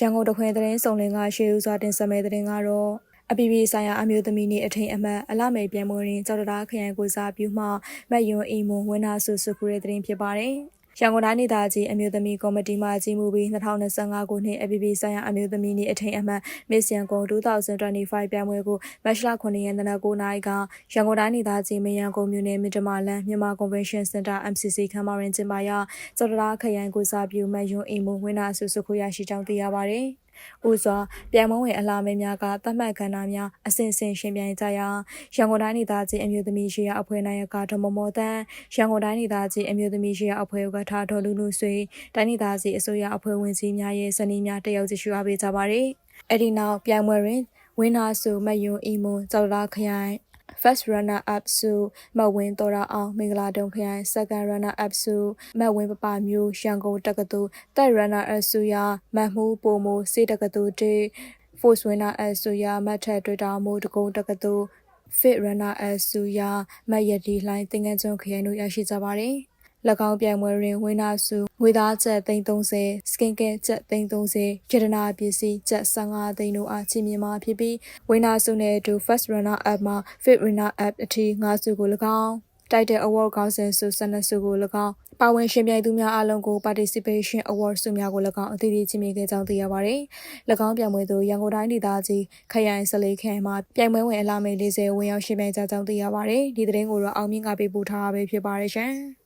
ရန်ကုန်တခွင်သတင်းစုံလင်ကရှေးဦးစွာတင်ဆက်မဲ့သတင်းကတော့အပြည်ပြည်ဆိုင်ရာအမျိုးသမီးနေ့အထိန်အမှတ်အလမေပြန်မွေးရင်ကြောက်တရားခရိုင်ကိုစားပြုမှမတ်ယွန်အီမွန်ဝင်းနာဆုစုခုတဲ့သတင်းဖြစ်ပါတယ်။ ရန်ကုန်တိုင်းဒေသကြီးအမျိုးသမီးကော်မတီမှကြီးမှုပြီး2025ခုနှစ်အပြည်ပြည်ဆိုင်ရာအမျိုးသမီးနေ့အထိန်အမှတ် Miss Yangon 2025ပြိုင်ပွဲကိုမတ်လ9ရက်နေ့နနက်9:00နာရီကရန်ကုန်တိုင်းဒေသကြီးမရန်ကုန်မြို့နယ်မြစ်တမလန်မြန်မာ Convention Center MCC ခမ်းမရင်ကျင်းပရာစောတရာခရိုင်ကိုစားပြုမတ်ယွန်အီမွန်ဝင်းနာဆုစုခုရရှိကြောင်းသိရပါတယ်။ ဥစွာပြန်မဝင်အလားမဲများကသတ်မှတ်ကဏ္ဍများအစဉ်စဉ်ရှင်ပြိုင်ကြရာရန်ကုန်တိုင်းဒေသကြီးအမျိုးသမီးရှိရာအဖွဲ့နိုင်ကဒေါ်မမော်တန်းရန်ကုန်တိုင်းဒေသကြီးအမျိုးသမီးရှိရာအဖွဲ့ကထားဒေါ်လူလူဆွေတိုင်းဒေသကြီးအစိုးရအဖွဲ့ဝင်ကြီးများရဲ့စနီးများတယောက်ကြည့်ရှုအားပေးကြပါရယ်အဲ့ဒီနောက်ပြိုင်ပွဲတွင်ဝင်းနာစုမယွန်အီမွန်ကြောက်လာခရိုင် First runner up စုမဝင်းတော်ရအောင်မင်္ဂလာတုံခရိုင် Second runner up စုမဝင်းပပမျိုးရန်ကုန်တက္ကသိုလ် Third runner up စုရမတ်မှုပိုမိုစေတက္ကသိုလ်တေ Fourth winner up စုရမတ်ထက်တွေ့တာမို့တကုံတက္ကသိုလ် Fit runner up စုရမတ်ရတီလှိုင်းတင်ငန်းကျွန်းခရိုင်တို့ရရှိကြပါတယ်၎ င်းပြိုင်ပွဲတွင်ဝင်းနာစုငွေသားကျပ်330 skin care ကျပ်330ရတနာပစ္စည်းကျပ်15သိန်းတို့အားချီးမြှင့်မှာဖြစ်ပြီးဝင်းနာစုနဲ့အတူ first runner up မှာ fit runner up အထိ၅စုကို၎င်းတိုက်တဲ့ award ကောင်းစဉ်ဆု12ဆုကို၎င်းပါဝင်ရှင်ပြိုင်သူများအလုံးကို participation award ဆုများကို၎င်းအသီးသီးချီးမြှင့်ခဲ့ကြောင်းသိရပါတယ်။၎င်းပြိုင်ပွဲသို့ရန်ကုန်တိုင်းဒေသကြီးခရိုင်စလေးခရိုင်မှာပြိုင်ပွဲဝင်အလားမေ40ဝင်ရောက်ရှင်ပြိုင်ကြကြောင်းသိရပါတယ်။ဒီသတင်းကိုတော့အောင်မြင့်ကပေးပို့ထားတာပဲဖြစ်ပါတယ်ရှင်။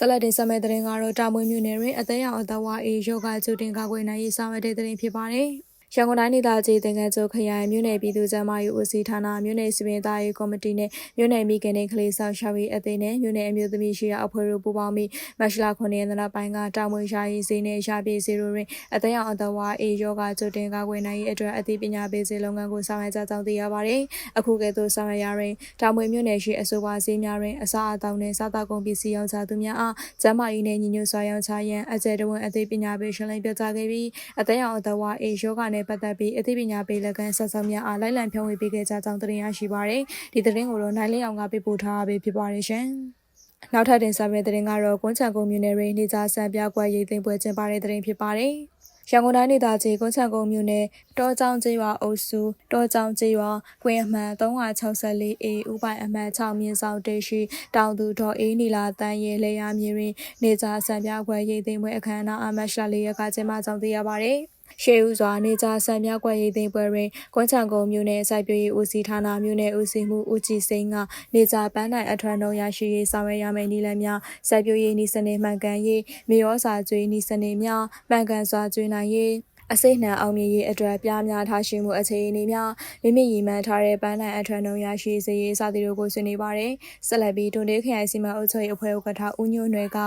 ဆက်လက်တင်ဆက်မယ့်သတင်းကတော့တာမွေမြို့နယ်တွင်အသက်ရောင်အသက်ဝါအေးယောဂကျူတင်ကာကွယ်နိုင်ရေးဆောင်ရွက်တဲ့သတင်းဖြစ်ပါတယ်။ ရန်ကုန်တိုင်းဒေသကြီးတင်ငန်းကျိုးခရိုင်မြို့နယ်ပြည်သူ့ကျန်းမာရေးဦးစီးဌာနမြို့နယ်စပင်သားရေးကော်မတီနဲ့မြို့နယ်မိခင်တွေကလေးဆောင်ရှာရေးအသင်းနဲ့မြို့နယ်အမျိုးသမီးရှိရာအဖွဲ့တို့ပူးပေါင်းပြီးမတ်လ9ရက်နေ့ပိုင်းကတာမွေရှာရေးစီနဲ့ရှာပြေစီတို့တွင်အသက်ရောင်အသက်ဝါအေယောဂကျိုတင်ကာကွယ်နိုင်ရေးအတွက်အသိပညာပေးစေလုပ်ငန်းကိုဆောင်ရွက်ကြကြောင်းသိရပါတယ်။အခုကဲ့သို့ဆောင်ရွက်ရာတွင်တာမွေမြို့နယ်ရှိအဆိုပါဈေးများတွင်အစားအသောက်နှင့်စားသောက်ကုန်ပစ္စည်းရောင်းချသူများအားကျန်းမာရေးနှင့်ညီညွတ်စွာရောင်းချရန်အကြံတဝန်အသိပညာပေးရှင်းလင်းပြသခဲ့ပြီးအသက်ရောင်အသက်ဝါအေယောဂနှင့်ပတ်သက်ပြီးအသိပညာပေးလက်ကန်ဆက်ဆောင်များအားလိုက်လံဖြန့်ဝေပေးခဲ့ကြကြောင်းတင်ရရှိပါရယ်ဒီသတင်းကိုတော့နိုင်လင်းအောင်ကပေးပို့ထားပေးဖြစ်ပါတယ်ရှင်နောက်ထပ်တင်ဆက်မယ့်သတင်းကတော့ကွန်းချံကုန်းမြို့နယ်ရင်းနေကြဆန်ပြကွက်ရိတ်သိမ်းပွဲကျင်းပတဲ့သတင်းဖြစ်ပါတယ်ရန်ကုန်တိုင်းဒေသကြီးကွန်းချံကုန်းမြို့နယ်တောချောင်းကျေးရွာအုပ်စုတောချောင်းကျေးရွာကွင်းအမှန် 364 A ဥပိုင်အမှန်6မြင်းဆောင်တေရှိတောင်သူဒေါ်အေးနီလာတန်းရဲလေယာမြေတွင်နေကြဆန်ပြကွက်ရိတ်သိမ်းပွဲအခမ်းအနားအမတ်ရှလေးရကကျင်းပကြောင်းသိရပါတယ်။ ရှေးဦးစွာနေကြဆံမြကွက်ရိပ်သိမ်းပွဲတွင်ကွမ်းချံကုန်းမြို့နယ်စိုက်ပျိုးရေးဦးစီးဌာနမြို့နယ်ဦးစီးမှုဦးကြည်စိန်ကနေကြပန်းတိုင်အထွန်းလုံးရရှိရေးဆောင်ရွက်ရမယ့်နည်းလမ်းများစိုက်ပျိုးရေးနည်းစနစ်မှန်ကန်ရေးမြေရောစာကျွေးနည်းစနစ်များမှန်ကန်စွာကျွေးနိုင်ရေး အစိတ်နှံအောင်မြင်ရေးအတွက်ပြားများထားရှိမှုအခြေအနေများမိမိရည်မှန်းထားတဲ့ပန်းနိုင်အထွန်းနှုံရရှိစေရေးစသည်တို့ကိုဆွေးနွေးပါတယ်။ဆက်လက်ပြီးတွန်တေးခရိုင်စီမံအုပ်ချုပ်ရေးအဖွဲ့ဥက္ကဋ္ဌဦးညွန့်နယ်က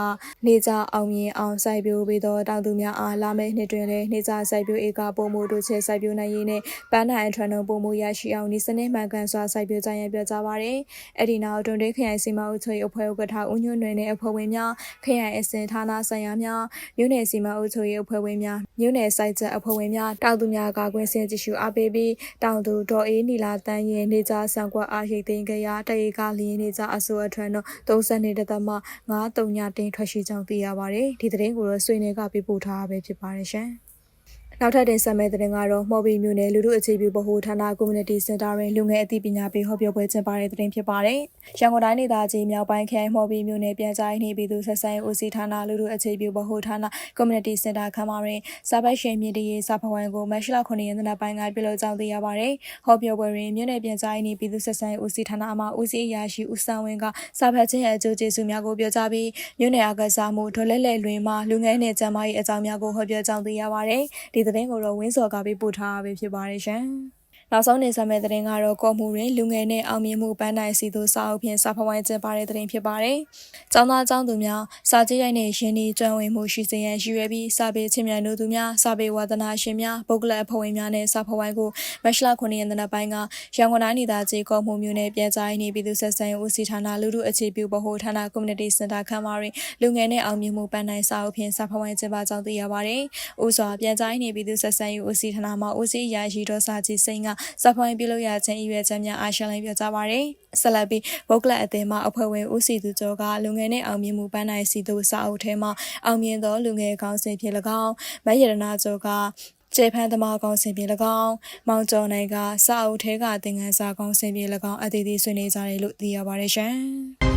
နေကြအောင်မြင်အောင်စိုက်ပျိုးပြီးသောတောင်သူများအားလာမယ့်နှစ်တွင်လည်းနေကြစိုက်ပျိုးဧကပုံမှုတို့ချဲစိုက်ပျိုးနိုင်ရေးနဲ့ပန်းနိုင်အထွန်းနှုံပုံမှုရရှိအောင်ဒီစနစ်မှန်ကန်စွာစိုက်ပျိုးကြရန်ပြောကြားပါတယ်။အဲ့ဒီနောက်တွန်တေးခရိုင်စီမံအုပ်ချုပ်ရေးအဖွဲ့ဥက္ကဋ္ဌဦးညွန့်နယ်နဲ့အဖွဲ့ဝင်များခရိုင်အစင်ဌာနဆိုင်ရာများမြို့နယ်စီမံအုပ်ချုပ်ရေးအဖွဲ့ဝင်များမြို့နယ်စိုက်ချက်အဖွဲ့ဝင်များတောင်သူများကကွင်းစင်ကြည့်ရှုအားပေးပြီးတောင်သူဒေါ်အေးနီလာတန်းရင်နေကြဆံကွက်အားရိတ်သိမ်းကြရာတရေကလျင်နေကြအစိုးအထွန်းတို့32တသမ9 3ညတင်ထွက်ရှိကြောင်းသိရပါတယ်ဒီသတင်းကိုတော့ဆွေနေကပြပို့ထားတာပဲဖြစ်ပါတယ်ရှင် နောက်ထပ်တင်ဆက်မယ့်သတင်းကတော့မော်ဘီမြို့နယ်လူထုအခြေပြုဗဟိုဌာန Community Center တွင်လူငယ်အသိပညာပေးဟောပြောပွဲကျင်းပတဲ့သတင်းဖြစ်ပါတယ်။ရန်ကုန်တိုင်းဒေသကြီးမြောက်ပိုင်းခရိုင်မော်ဘီမြို့နယ်ပြန်ကြားရေးနှင့်ပြည်သူဆက်ဆံရေးဦးစီးဌာနလူထုအခြေပြုဗဟိုဌာန Community Center ခမ်းမတွင်စာပိုက်ရှင်မြင့်တရေးစာဖဝိုင်းကိုမတ်လ9ရက်နေ့ပိုင်းကပြုလုပ်ကြောင်းသိရပါတယ်။ဟောပြောပွဲတွင်မြို့နယ်ပြန်ကြားရေးနှင့်ပြည်သူဆက်ဆံရေးဦးစီးဌာနအမှဦးစီးအရာရှိဦးစံဝင်းကစာဖတ်ခြင်းရဲ့အကျိုးကျေးဇူးများကိုပြောကြားပြီးမြို့နယ်အကစားမှုဒေါ်လဲလဲလွင်မှလူငယ်နှင့်ကျန်းမာရေးအကြောင်းများကိုဟောပြောကြောင်းသိရပါတယ်။ဒီသတင်းကိုတော့ဝင်းစော်ကပေးပို့ထားတာပဲဖြစ်ပါတယ်ရှင်။ နောက်ဆုံးနေဆက်မဲ့သတင်းကတော့ကော့မှုတွင်လူငယ်နဲ့အောင်မြင်မှုပန်းတိုင်စီသူစာအုပ်ဖြင့်စာဖဝိုင်းကျင်းပတဲ့သတင်းဖြစ်ပါတယ်။ကျောင်းသားကျောင်းသူများစာကြည့်ရိုက်နဲ့ရင်းနှီးကျွမ်းဝင်မှုရှိစေရန်ရည်ရွယ်ပြီးစာပေချင်းမြန်တို့သူများစာပေဝါသနာရှင်များပုဂ္ဂလအဖွဲ့ဝင်များနဲ့စာဖဝိုင်းကိုမတ်လ9ရက်နေ့ပိုင်းကရန်ကုန်တိုင်းဒေသကြီးကော့မှုမြို့နယ်ပြည်ကြားရေးပြည်သူ့ဆက်ဆံရေးဦးစီးဌာနလူထုအခြေပြုဗဟိုဌာန Community Center ခမ်းမတွင်လူငယ်နဲ့အောင်မြင်မှုပန်းတိုင်စာအုပ်ဖြင့်စာဖဝိုင်းကျင်းပကြောင်းသိရပါတယ်။ဦးစွာပြည်ကြားရေးပြည်သူ့ဆက်ဆံရေးဦးစီးဌာနမှဦးစီးရာရှိတော်စာကြီးစိန်ကစာဖဝိုင်းပြုလုပ်ရခြင်းအရွယ်ချက်များအားရှင်းလင်းပြကြပါရယ်ဆက်လက်ပြီးဘုတ်ကလပ်အသင်းမှအဖွဲ့ဝင်ဦးစီသူကျော်ကလူငယ်နဲ့အောင်မြင်မှုပန်းနိုင်စီသူစာအုပ်ထဲမှာအောင်မြင်သောလူငယ်ကောင်းစဉ်ဖြစ်၎င်းမယရနာကျော်ကကျေဖန်သမားကောင်စင်ပြေ၎င်းမောင်ကျော်နိုင်ကစာအုပ်ထဲကသင်ခန်းစာကောင်စင်ပြေ၎င်းအသီးသီးဆွေးနွေးကြတယ်လို့သိရပါတယ်ရှင်။